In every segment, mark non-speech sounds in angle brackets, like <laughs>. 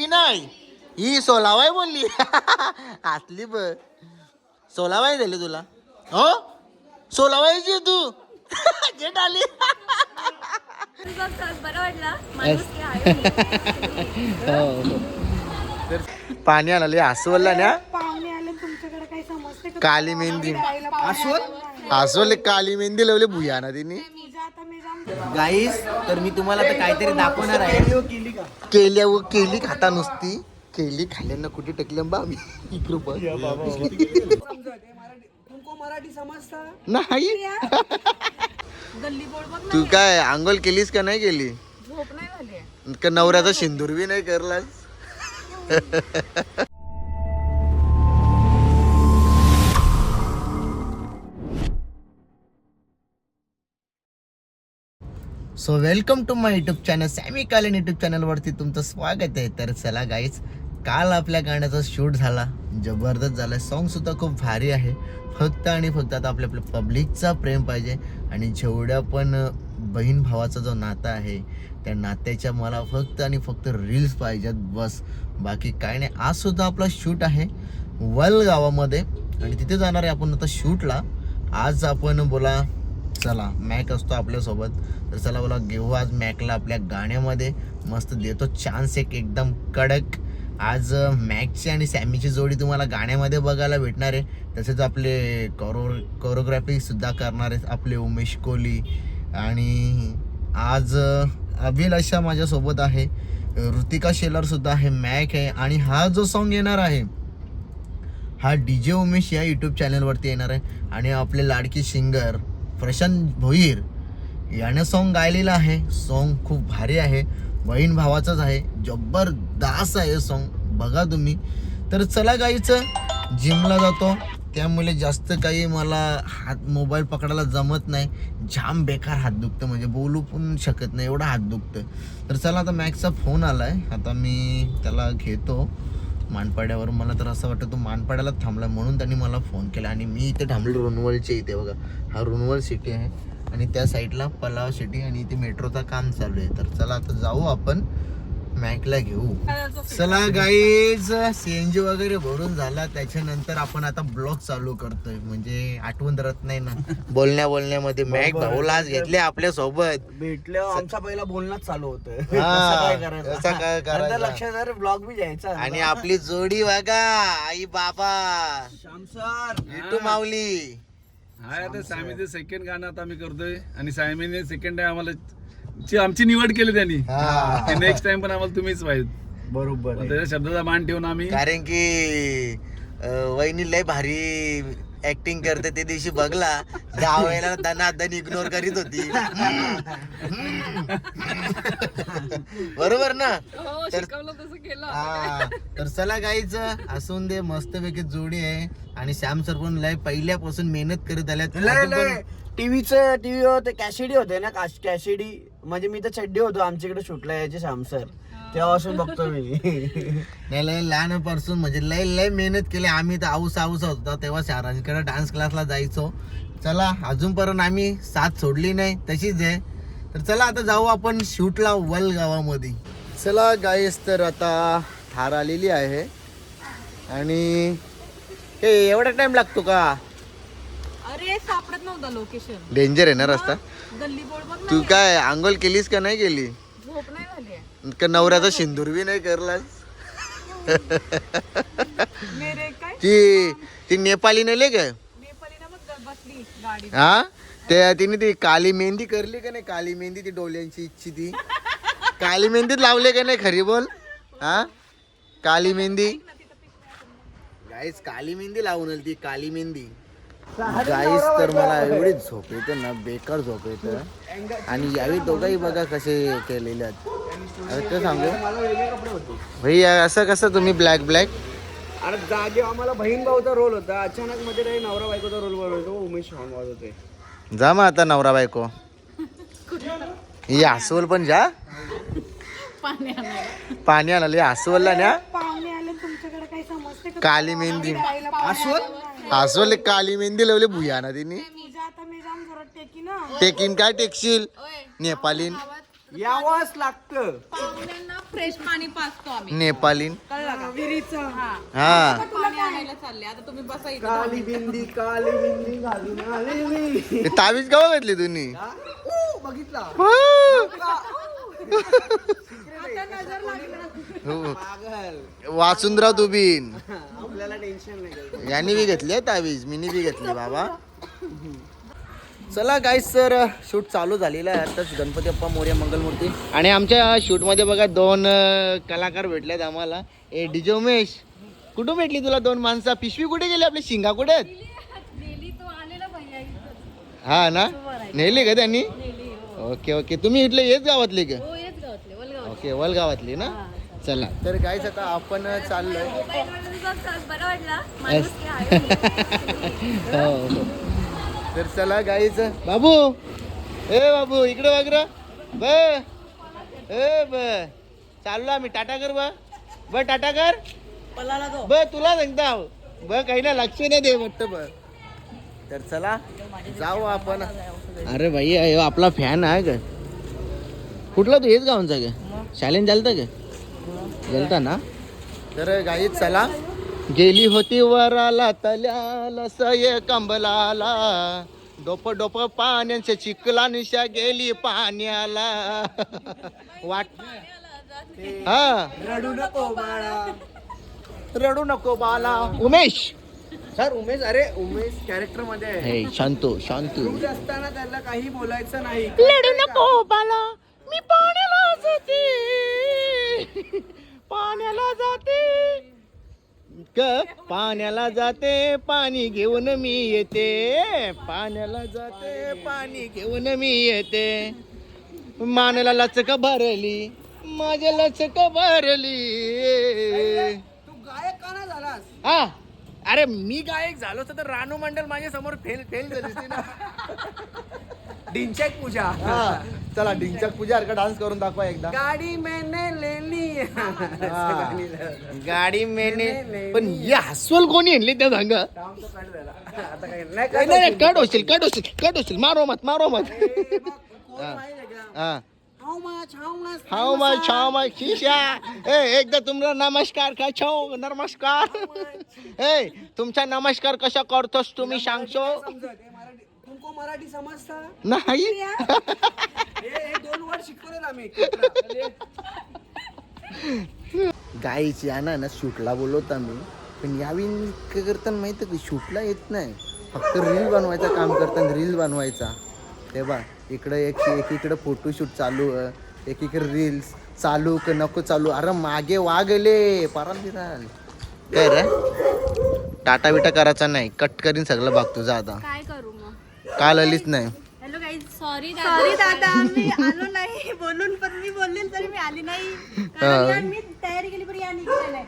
मी नाही. ही सोलावाय बोलली. <laughs> असली ब सोलावाय झाली तुला. हो? सोलावायची तू. <laughs> जेट आली. <laughs> आहे पाणी आलं अस्वलला ना? काली मेहंदी. अस्वल अस्वल काली मेहंदी लावली भुया ना तिने. गाईस तर मी तुम्हाला आता काहीतरी दाखवणार आहे. केल्या व केली खाता नुसती. केली खाल्ल्यानं कुठे टकलं? बा मी इकडं बघ. तुमको मराठी समजता? नाही. गल्ली बोर्ड बघ तू काय आंघोळ केलीस का नाही केली? झोप नाही झाली. का नवऱ्याचा सिंदूर बी नाही करलास? So welcome to my YouTube channel Sammy Kalan YouTube चॅनलवरती तुमचं स्वागत आहे. तर चला गाईच काल आपल्या गाण्याचा शूट झाला. जबरदस्त झाला. सॉन्गसुद्धा खूप भारी आहे. फक्त आणि फक्त आता आपल्या आपल्या पब्लिकचा प्रेम पाहिजे. आणि जेवढ्या पण बहीण भावाचा जो नाता आहे त्या नात्याच्या मला फक्त आणि फक्त रील्स पाहिजेत. बस. बाकी काय नाही. आजसुद्धा आपला शूट आहे. वल गावामध्ये आणि तिथे जाणार आहे आपण आता शूटला आज आपण बोला चला मॅक असतो आपल्यासोबत. तर चला बोला घेऊ आज मॅकला आपल्या गाण्यामध्ये. मस्त देतो चान्स एक एकदम कडक. आज मॅकची आणि सॅमीची जोडी तुम्हाला गाण्यामध्ये बघायला भेटणार आहे. तसेच आपले कोरो कोरोग्राफीसुद्धा करणार आहेत आपले उमेश कोहली आणि आज अभिल अभिलाषा माझ्यासोबत आहे. ऋतिका शेलरसुद्धा आहे मॅक आहे आणि हा जो सॉन्ग येणार आहे हा डी जे उमेश या यूट्यूब चॅनलवरती येणार आहे. आणि आपले लाडकी सिंगर प्रशांत भोईर यानं सॉन्ग गायलेलं आहे. सॉन्ग खूप भारी आहे. बहीण भावाचंच आहे. जबरदस्त आहे सॉन्ग बघा तुम्ही. तर चला गाईचं जिमला जातो. त्यामुळे जास्त काही मला हात मोबाईल पकडायला जमत नाही. जाम बेकार हात दुखतं. म्हणजे बोलू पण शकत नाही. एवढा हात दुखतं तर चला आता मॅक्सचा फोन आला आहे आता मी त्याला घेतो. मानपाड्यावर मला तर असं वाटतं तो मानपाड्याला थांबला म्हणून त्यांनी मला फोन केला. आणि मी इथे थांबलो रुनवलच्या इथे बघा. हा रुनवल सिटी आहे. आणि त्या साईडला पलाव सिटी आणि इथे मेट्रोचं काम चालू आहे. तर चला आता जाऊ आपण. मॅकला घेऊ. चला गाईज सीएनजी वगैरे भरून झाला. त्याच्यानंतर आपण आता ब्लॉग चालू करतोय. म्हणजे आठवण राहत नाही ना. <laughs> बोलण्या बोलण्यामध्ये मॅक भाऊला आज घेतले आपल्यासोबत. भेटल्यावर आमचा पहिला बोलणंच चालू होतं. हा, <laughs> कसं काय करायचं? कसं काय करायचं? नंतर लक्षात ब्लॉग बी घ्यायचा आणि आपली जोडी बघा आई बाबा. श्याम सर. विटू माऊली. हाय आता सामीचं सेकंड गाणं आता आम्ही करतोय. आणि सामीने सेकंड टाइम आम्हाला ची आमची निवड केली त्यांनी. हा. नेक्स्ट टाइम पण आम्हाला तुम्हीच पाहिजे बरोबर पण त्याच्या शब्दाचा मान ठेवून आम्ही कारण की अं, वहिनी लय भारी ऍक्टिंग करते. ते दिवशी बघला दहा वेळेला दनादन इग्नोर करीत होती. बरोबर ना? हो तर- शिकवलं तसं केलं हा. तर चला गाईच असून दे मस्तपैकी जोडी आहे. आणि श्याम सर पण लय पहिल्यापासून मेहनत करत पण- टीव्हीच टीव्ही होते कॅशिडी होते ना काश- कॅशिडी म्हणजे मी तर चड्डी होतो आमच्याकडे शूटला यायचे श्याम तेव्हापासून बघतो मी. <laughs> नाही लय लहानपासून म्हणजे लय लय मेहनत केली. आम्ही तर आऊस आऊस होतो तेव्हा शारांकडे डान्स क्लासला जायचो. चला अजूनपर्यंत आम्ही साथ सोडली नाही तशीच आहे. तर चला आता जाऊ आपण शूटला वल गावामध्ये चला गाईस तर आता थार आलेली आहे. आणि हे एवढा टाइम लागतो का? अरे सापडत नव्हतं लोकेशन डेंजर आहे ना रस्ता? गल्ली बोर्ड बघ तू काय आंघोळ केलीस का नाही केली? झोप नाही झाली का नवऱ्याचा सिंदूर बी नाही करलास? मेरे काय? ती ती नेपाली नेले का बसली गाडी हा? ते तिने ती काली मेहंदी करली का नाही? काली मेहंदी ती डोल्यांची इच्छी ती. काली मेहंदीत लावले का नाही खरी बोल? हा? काली मेहंदी? गाईस काली मेहंदी लावून आली ती काली मेहंदी. गाईस तर मला एवढी झोप येते ना बेकार झोप येते. आणि यावेळी दोघंही बघा कसे केलेले आहेत. अरे ते सांगू? भैया असं कसं तुम्ही ब्लॅक ब्लॅक अरे जागे आम्हाला बहीण भाऊचा रोल होता. अचानक मध्ये नवरा बायकोचा रोल बनवतो उमेश श्याम होते. जा मग आता नवरा बायको. ही अस्वल पण जा. पाणी आणायला. पाणी आणाले अस्वलला न्या. पाहुणे आले तुमच्याकडे काही समजते का? काली मेहंदी. अस्वल? अस्वल काली मेहंदी लावली भुया ना तिने टेकीन काय टेकशील? नेपालीन. यावंच लागतं. पाहुण्यांना फ्रेश पाणी पाजतो आम्ही. नेपालीन. कळलं का? विहिरीचं. हा. हा. पाणी आणायला चालले आता तुम्ही बसा इथं काली बिंदी काली बिंदी घालून आले मी ते तावीज गाव घातली तुम्ही? हा? ऊ, बघितला. हो. वासुंदराव दुबीन <laughs> आपल्याला टेन्शन नाही काही. यांनी बी घेतली आहे तावीज मीनी बी घेतली बाबा. चला गाईस सर शूट चालू झालेला आहे आताच गणपती बाप्पा मोर्या मंगलमूर्ती. आणि आमच्या शूटमध्ये बघा दोन कलाकार भेटलेत आम्हाला. ए डिजे उमेश कुठं भेटली तुला दोन माणसं? पिशवी कुठे गेली? आपली शिंगा कुठे हा ना? नेली का त्यांनी? Okay okay. तुम्ही इथले हेच गावातले का? ओके वल गावातली ना? चला. तर गाईच आता आपण चाललोय. बरं वाटलं माणूस की आहे हो हो. तर चला गाईच बाबू! ए बाबू इकडे वगैरे ब. ए ब. चाललो आम्ही. टाटा कर ब. ब टाटा कर. ब तुला सांगता. ब काही ना लक्ष नाही दे वाटतं ब. तर चला जाऊ आपण. अरे भाई अयो आपला फॅन आहे का? कुठला तू? हेच गावांचा का? शालेन चालतं का? गेलता ना तर गाईत चला. गेली होती वराला तल्याला सय कंबलाला. डोप डोप पाण्याच्या चिकला निशा गेली पाण्याला. वाट हा. रडू नको बाळा. रडू नको बाला उमेश! सर उमेश अरे उमेश कॅरेक्टरमध्ये आहे. हे शांतो शांतो. असताना त्याला काही बोलायचं नाही. रडू नको बाला मी पाण्याला जाते. पाण्याला जाते. क? पाण्याला जाते पाणी घेऊन मी येते. पाण्याला जाते पाणी घेऊन मी येते. मानेला लचक भरली माझ्या लचक भरली. तू गायक का नाही झालास? हा. अरे मी गायक झालो असतो तर रानू मंडल माझ्यासमोर फेल फेल झाली ना. <laughs> डिंचक पूजा. हा, चला डिंचक पूजा का डान्स करून दाखवा एकदा. गाडी मैंने लेली. हा. गाडी मेने पण या हसवल कोणी आणली त्या सांग <laughs> आता काय नाही नाही नाही कट होशील कट होशील कट होशील. मारो मत मारो मत. कोण माहिती आहे का हा. हाऊ माय छाव माय खिशा. ए एकदा तुमचा नमस्कार का? छो नमस्कार. ए तुमचा नमस्कार कसा करतोस तुम्ही सांगशो मराठी समजता नाही. हे हे दोन वर्ड शिकवलेत आम्ही. गाईच या ना ना शूटला बोलवता मी पण यावेळी काय करताना माहिती की? शूटला येत नाही. फक्त रील बनवायचं काम करताना रील बनवायचा. ते बा इकडं एक एकीकडे फोटोशूट चालू आहे, एकीकडे रील्स चालू का नको चालू. अरे मागे वागले पराल बिराल काय रे? टाटा बिटा करायचा नाही. कट करीन सगळं बघ तुझं आता. काय करू काल आलीच नाही. हॅलो गाईज सॉरी सॉरी दादा मी आलो नाही. बोलून पण मी बोलले तरी मी आली नाही. कारण यार मी तयारी केली पण या नाही.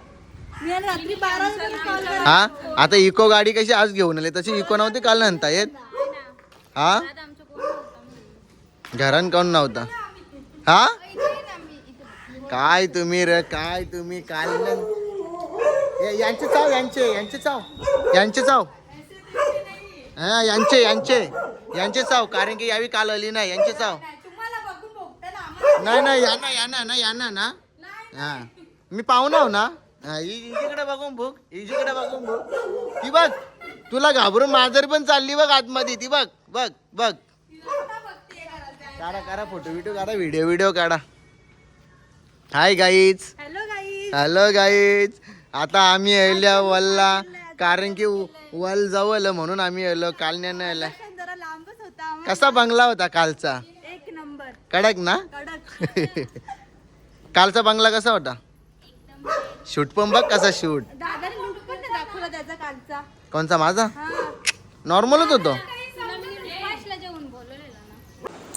मी आज रात्री बारा वाजता कॉल हा? आता इको गाडी कशी आज घेऊन आली? तशी इको नव्हती काल नंतर येत? हा? आमचं कोण नव्हतं. घरान कोण नव्हता? हा. काय तुम्ही रे काय तुम्ही? काल न- यांचे चाव यांचे यांचे चाव. यांचे चाव. हा यांचे यांचे. यांचे चाव कारण की यावी काल आली नाही. यांचे चाव. नाही नाही यांना यांना ना यांना ना हा. मी पाहुणा हो ना. हा, इजीकडे बघून भूक इजीकडे बघून भूक ती बघ तुला घाबरून माजर पण चालली बघ आतमध्ये. ती बघ बघ बघ. काढा काढा फोटो बिटो काढा व्हिडिओ व्हिडिओ काढा. Hi guys hello guy hello guys आता आम्ही येल्या वलला. कारण की व- वल जवळ म्हणून आम्ही येलो काल नाही आला. जरा लांबच होता कसा बंगला होता कालचा? एक नंबर. कडक ना? कडक. <laughs> कालचा बंगला कसा होता? शूट पण बघ कसा शूट. दादाने लुक पण नाही दाखवला त्याचा कालचा. कोणचा माझा? हा. नॉर्मलच होतो.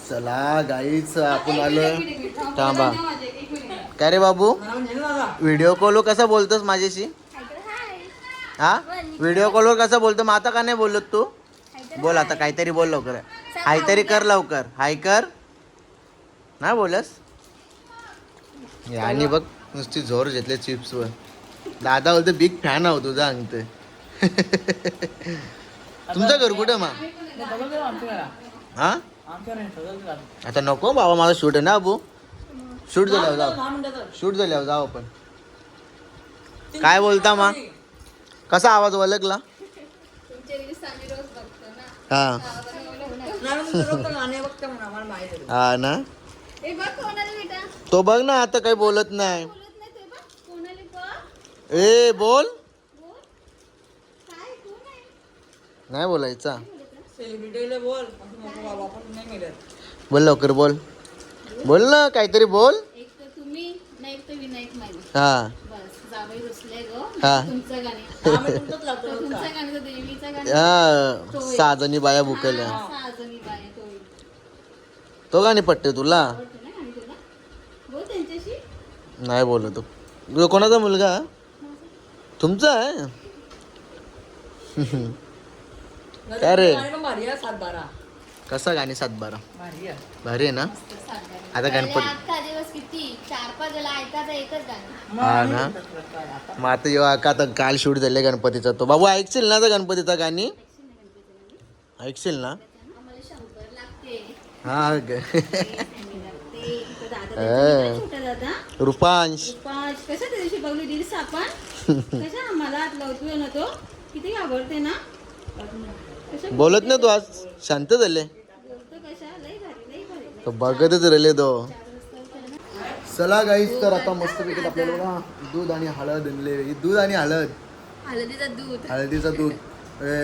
चला गाईच आपण आलो. थांबा. काय रे बाबू? व्हिडिओ कॉल कसा बोलतोस माझ्याशी? हा? व्हिडिओ कॉलवर कसं बोलतो? मग आता का नाही बोलत तू? बोल आता काहीतरी बोल लवकर. हाय तरी कर लवकर. हाय कर. नाही बोलस? आणि बघ नुसती जोर घेतले चिप्स वर दादा बोलतो बिग फॅन आहो तुझा अंगते <laughs> तुमचं घर कुठं मग हा? आता नको बाबा माझा शूट आहे ना अबू. शूट झाल्यावर जाऊ. शूट झाल्यावर जाऊ आपण. काय बोलता मा? कसा आवाज ओळखला तुमचे रील्स आम्ही रोज बघतो ना. हा. हा ना? ए बघ कोणाला बेटा. तो बघ ना आता काही बोलत नाही. बोलत नाही ते बघ. कोणाला बघ? ए बोल. नाही बोलायचा. बोल लवकर बोल. बोल ना काहीतरी बोल. एक तर तुम्ही नाही एक तर विनायक माली हा. हा. तुमचं गाणे. तुमचं गाणं तर देवीचं गाणं. हा साजनी बाया हा, बाया तो तो गाणी पटते तुला? नाही बोलत. तो कोणाचा मुलगा? तुमचा आहे? काय रे? कसा गाणी सात बारा? भारी आहे. ना? आता गणपती अख्खा दिवस किती? चार पाच वेळा ऐकायचं एकच गाणं. हा ना? मग आता जेव्हा का आता काल शूट झाले गणपतीचा. तो बाबू ऐकशील ना आता गणपतीचा गाणी? ऐकशील ना? आम्हाला शंकर लागते. हा ग. लागते इथं दादा हा. त्यांचा छोटा दादा? रुपांश. पाच कशा त्या दिवशी बघली <laughs> कशा हात लावतोय ना तो किती घाबरते ना. बोलत नाही तू आज? शांत झाले. बोलतो कशा लई भारी लई भारी तो बघतच राहिले तो. चला गाईस तर आता मस्त पैकी आपल्याला बघा दूध आणि हळद आणले. दूध आणि हळद. हळदीचं दूध. हळदीचं दूध.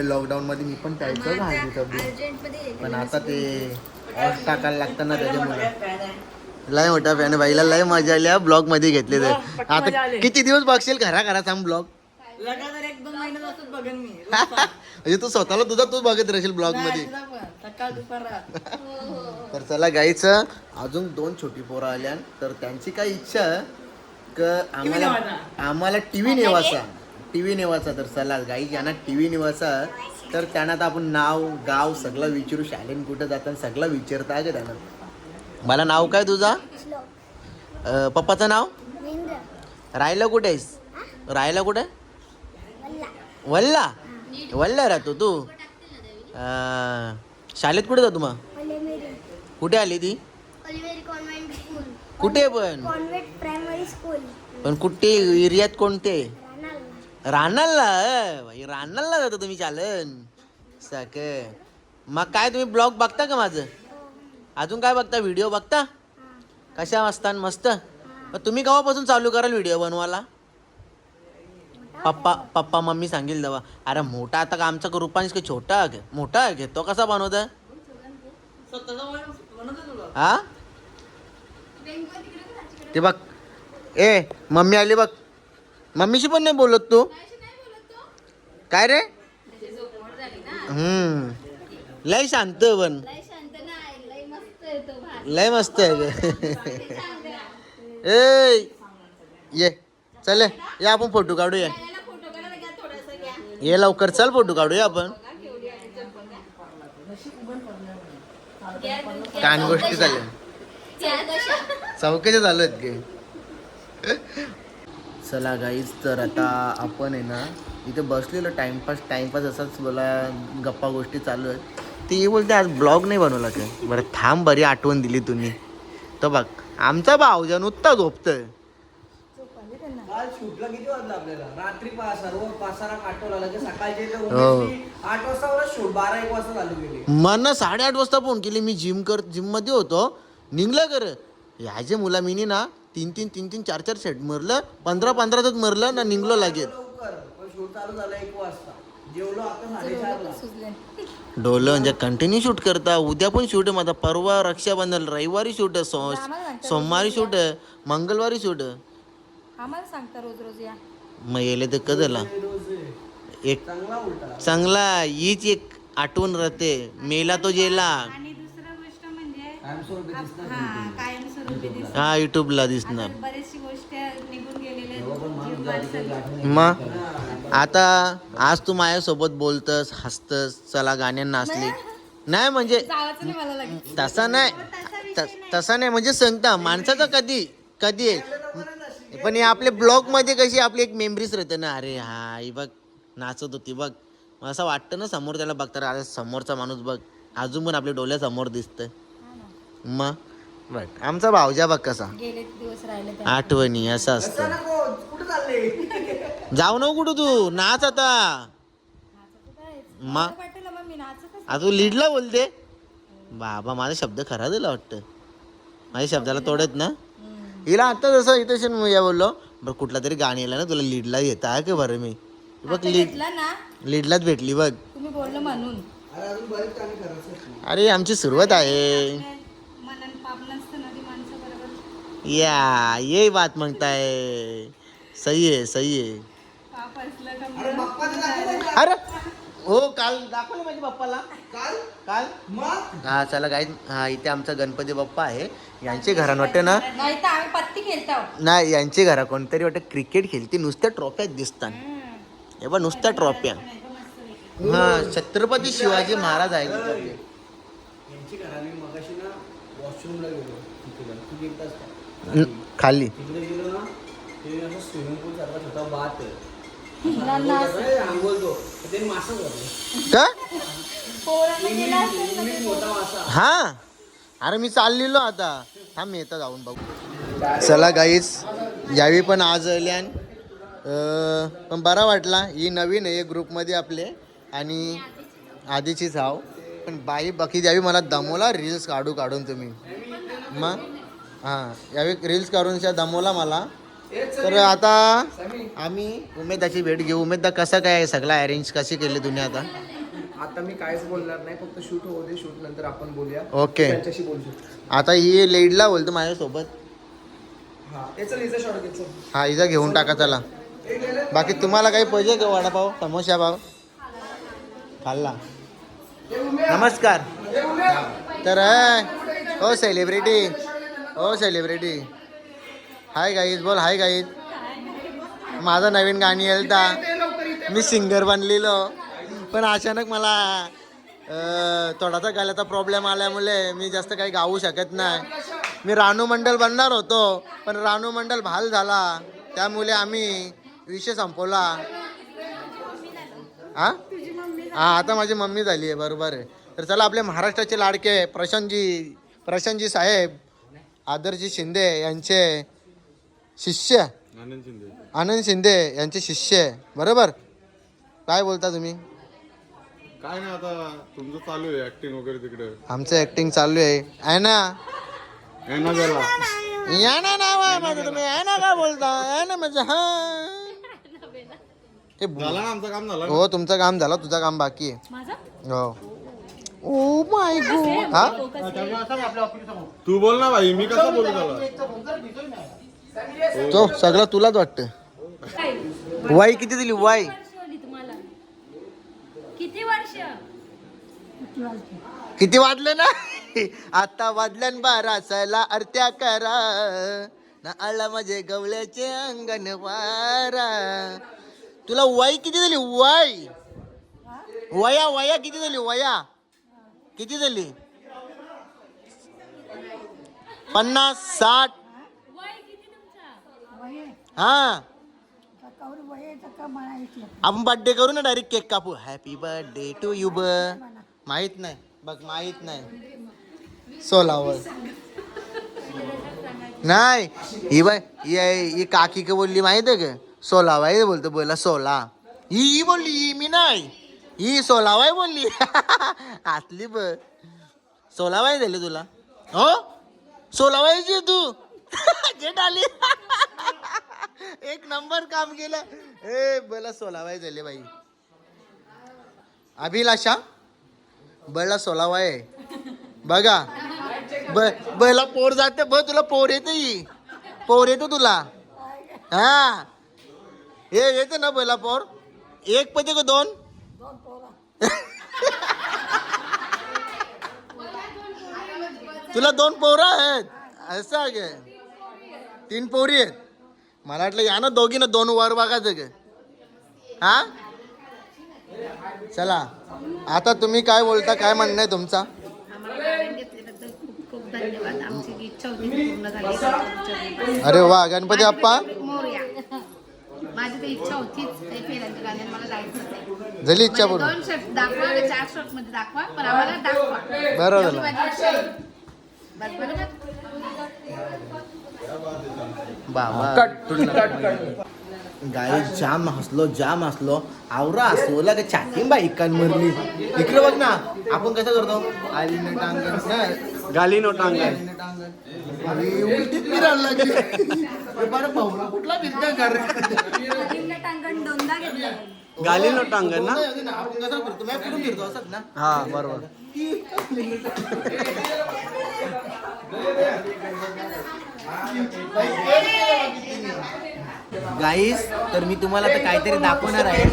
लॉकडाऊन मध्ये मी पण प्यायचं का हळदीचं दूध. अर्जंटमध्ये पण आता ते ऑफ टाकायला लागतं ना त्याच्यामुळे. लय मोठा फॅन बाईला लय मजा आली ब्लॉगमध्ये घेतले तर आता किती दिवस बघशील? घरा घरा सांग ब्लॉग म्हणजे तू स्वतःला तुझा तू बघत राहशील ब्लॉगमध्ये. सकाळ दुपार <laughs> तर चला गाईचं अजून दोन छोटी पोरं आल्या तर त्यांची काय इच्छा क आम्हाला आम्हाला टीव्ही नेवाचा टीव्ही नेवाचा तर चला गाई यांना टीव्ही नेवाचा तर त्यांना आता आपण नाव गाव सगळं विचारू. शाळेन कुठं जातात सगळं विचारता का त्यांना? मला नाव काय तुझा? पप्पाचं नाव? राहायला कुठे आहेस राहायला कुठे? वल्ला? वल्ला राहतो तू अं, शाळेत कुठे जातो मग? कुठे आली ती? ऑलिव्हेरी कॉन्व्हेंट स्कूल. कुठे पण. Convent primary school. पण कुठे एरियात कोणते? रानाला. रानालला अं, बाई, रानालला जातो तुम्ही चालन. सक मग काय तुम्ही ब्लॉग बघता का माझं? अजून काय बघता? व्हिडिओ बघता? कशा असतात मस्त? मग तुम्ही केव्हापासून चालू कराल व्हिडिओ बनवायला? पप्पा पप्पा मम्मी सांगेल तेव्हा. अरे मोठा आता का आमचा रूपांश काही छोटा आहे का? मोठा आहे का? तो कसा बनवता हा? ते बघ. ए मम्मी आली बघ. मम्मीशी पण नाही बोलत तू? काय रे? हम्म. लय शांत पण. लय मस्त आहे <laughs> ए ये. चल ये आपण फोटो काढूया. ये लवकर चल फोटो काढूया आपण. कान गोष्टी चालल्या? त्या कशा चौकशा चालू आहेत गे चला गाईज तर आता आपण आहे ना इथे बसलेलो टाइमपास टाइमपास असाच बोला गप्पा गोष्टी चालू आहेत. ते बोलते आज ब्लॉग नाही बनवला काय? बरं थांब बरी आठवण दिली तुम्ही तर बघ आमचा भाऊजा उत्ता झोपतोय. काल शूटला किती वाजलं आपल्याला रात्री पा सर्व पासारा काटवला लगे सकाळचे हो. आठ वाजता वर शूट बारा एक वाजता चालू केली मन साडेआठ वाजता फोन केली मी जिम कर जिममध्ये होतो. निघलं कर ह्याचे मुला मिनी ना तीन तीन तीन तीन चार चार सेट मरलं. पंधरा पंधराच मरलं ना निघलो लागेल लवकर. पण शूट चालू झालं एक वाजता. जेवलो आता साडेचारला. डोलं म्हणजे कंटिन्यू शूट करता. उद्या पण शूट आहे. माझा परवा रक्षाबंधन रविवारी शूट आहे. सो सोमवारी शूट आहे. मंगळवारी शूट आहे. आम्हाला सांगता रोज रोज या. मग येले तर कधला एक चांगला उलटा. चांगला हीच एक आठवण राहते. मेला तो जेला आणि दुसरं गोष्ट म्हणजे हा कायमस्वरूपी दिसत हा युट्यूबला दिसणार. बरेचशी गोष्ट निघून गेलेल्या जीवमाल सगळं. मग? आता आज तू माझ्यासोबत बोलतस हसतस चला गाण्यांना नाचली. नाही म्हणजे लागेल तसा नाही. त- तसा नाही म्हणजे सांगता माणसाचा कधी कधी आहे. पण हे आपल्या ब्लॉगमध्ये कशी आपली एक मेमरीज राहते ना अरे हा ही बघ नाचत होती बघ. मग असं वाटतं ना समोर त्याला बघता अरे समोरचा माणूस बघ अजून पण आपल्या डोळ्यासमोर दिसतंय. मग बघ आमचा भावजा बघ कसा. गेले दिवस राहिले ते आठवणी असं असतं. कुठे चालले? जाऊ नको कुठं तू नाच आता. मा? वाटेल मग मी नाचत आता तू लीडला बोलते? बाबा माझा शब्द खरा दिला वाटतं. माझ्या शब्दाला तोडत ना? हिला आता जसं इथं या बोललो बरं कुठला तरी गाणी आलं ना तुला लीडला येत आहे का बरं मी? बघ लीड लीडलाच भेटली बघ. तुम्ही बोललो म्हणून. अरे आमची सुरुवात आहे. या ये बात मागताय सही आहे सही आहे. अरे हो काल दाखवलं माझ्या बाप्पाला. काल? काल? मग? हा चला काय हा इथे आमचा गणपती बाप्पा आहे. यांचे घरान वाटतं ना? नाही तर आम्ही पत्ती खेळतो. नाही यांचे घरा कोणतरी वाटतं क्रिकेट खेळते नुसत्या ट्रॉफ्या दिसतात. हे बघ नुसत्या ट्रॉफ्या हा छत्रपती शिवाजी महाराज आहे. यांची घराने मगाशी ना वॉशरूमला गेलो खाली. तिकडे गेलो ना ते असं स्विमिंग पूल सारखा छोटा बात आहे. मुलांना का? पोरांना गेला असेल ना ते मोठा मासा. हा. अरे मी चाललेलो आता. थांब मी येतं जाऊन बघू. चला गाईस यावी पण आज आल्यान. पण बरा वाटला. ही नवीन आहे ग्रुपमध्ये आपले. आणि आधीचीच हाव. पण बाई बाकी यावी मला दमवला रील्स काढू काढून तुम्ही. मग? हां. यावी रील्स काढून त्या दमवला मला. तर आता आम्ही उमेदाची भेट घेऊ. उमेदा कसा काय सगळा अरेंज कशी केली तुम्ही आता? आता मी काहीच बोलणार नाही फक्त शूट होऊ दे शूट नंतर आपण बोलूया. ओके त्यांच्याशी आता ही लेडला बोलतो माझ्यासोबत. हा हा इजा घेऊन टाका चला. बाकी तुम्हाला काही पाहिजे का वडापाव समोसा पाव? खाल्ला. नमस्कार. तर हो सेलिब्रिटी हो सेलिब्रिटी हाय गाईज बोल हाय गाईज माझं नवीन गाणी येलता मी सिंगर बनलेलो. पण अचानक मला थोडासा गाल्याचा प्रॉब्लेम आल्यामुळे मी जास्त काही गाऊ शकत नाही. मी रानू मंडल बनणार होतो पण रानू मंडल भाल झाला. त्यामुळे आम्ही विषय संपवला. हां हां आता माझी मम्मी झाली आहे बरोबर आहे. तर चला आपले महाराष्ट्राचे लाडके प्रशांतजी प्रशांतजी साहेब आदरजी शिंदे यांचे शिष्य. आनंद शिंदे. यांचे शिष्य आहे. बरोबर? काय बोलता तुम्ही? काय नाही आता तुमचं चालू आहे ऍक्टिंग वगैरे तिकडे. आमचं ऍक्टिंग चालू आहे. आहे ना आहे ना या ना नाव आहे माझं तुम्ही. आहे ना काय बोलता? आहे ना माझं हा. हे बो- झालं ना आमचं काम झालं हो तुमचं काम झालं तुझं काम बाकी आहे. माझा? हो. Oh my God. हा? तू बोल ना भाई मी कसं बोलू त्याला? तो सगळं तुलाच वाटतं वाई किती दिली? वाई. किती वाजले ना? आता वाजल्यान बारा सला अर्त्या करा. ना आला माझे गवळ्याचे अंगण वारा. तुला वाई किती दिली? वाई. वया वया किती दिली? वया. किती दिली? पन्नास साठ. हा. आपण बर्थडे करू ना डायरेक्ट केक कापू हॅपी बर्थडे टू यू ब माहीत नाही. बघ माहीत नाही. सोलावर नाही. ही बाय ही काकी का बोलली माहीत आहे का? सोलावाय बोलतो बोला सोला. ही ही बोलली ही मी नाही. ही सोलावाय बोलली. <laughs> आतली ब सोलावाय झाली तुला. हो? सोलावायची तू. <laughs> जेट आली <laughs> नंबर काम केलं. ए बला सोलावाय झाले बाई. अभिलाषा बळला सोलावाय आहे. बघा. ब बला पोर जाते ब तुला पोर येते पोर येतो तुला. हा. हे येते ना बला पोर? एक पते का दोन? तुला दोन पोरं आहेत. असं आहे. तीन पोरी आहेत. मला वाटलं या ना दोघी ना दोन वर बघायचं ग. हा? चला. आता तुम्ही काय बोलता काय म्हणणं आहे तुमचा? अरे वा गणपती बाप्पा. मोरया. माझी तर इच्छा होतीच काही फेऱ्यांच्या गाण्यात मला जायचं नाही झाली इच्छा म्हणजे पूर्ण. दोन शर्ट दाखवा चार शर्टमध्ये पण आम्हाला बरोबर? बाबा. Cut cut cut. गाई जाम हसलो जाम हसलो. आवरा हसलो का छाती बाई कान मरली इकडे बघ ना. आपण कसं करतो? आली न टांगण. ना गाली न टांगण फिरायला लागली. अरे बरं भाऊला कुठला बिझनेस कर टांगण दोनदा घेतलं. गाली नोटांगण ना? आपण कसं करतो? मॅप कुठून फिरतो असत ना? हा बरोबर. गाईस तर मी तुम्हाला आता काहीतरी दाखवणार आहे.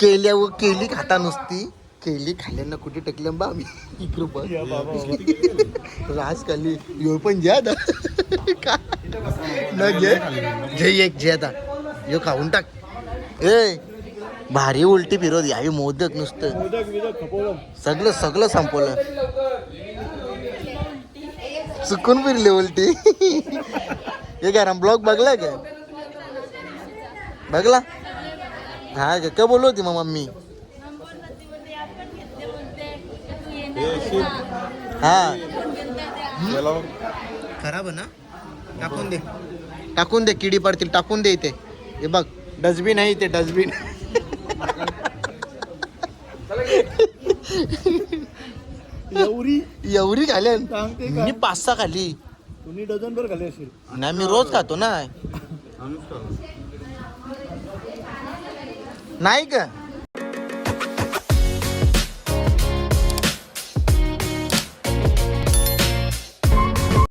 केल्या व केली खाता नुसती. केली खाल्ल्यानं कुठे टकल्या बा मी इकडं पण राज खाल्ली. यो पण घ्या आता. का? न घे. घे एक घे आता. यो खाऊन टाक. ए भारी उलटी फिरवत. यावी मोदक नुसतं. सगळं सगळं संपवलं. चुकून फिरले उलटी. हे काय ब्लॉग बघला का? बघला? हा का? काय बोलू होती मग मम्मी? हा. खराब आहे ना? टाकून दे. टाकून दे किडी पडतील टाकून दे इथे. हे बघ डस्टबिन आहे इथे डस्टबिन. <laughs> एवढी एवढी खाल्यान मी पाच सहा खाली. तुम्ही डझन भर खाली असेल. नाही मी रोज खातो ना. नाही का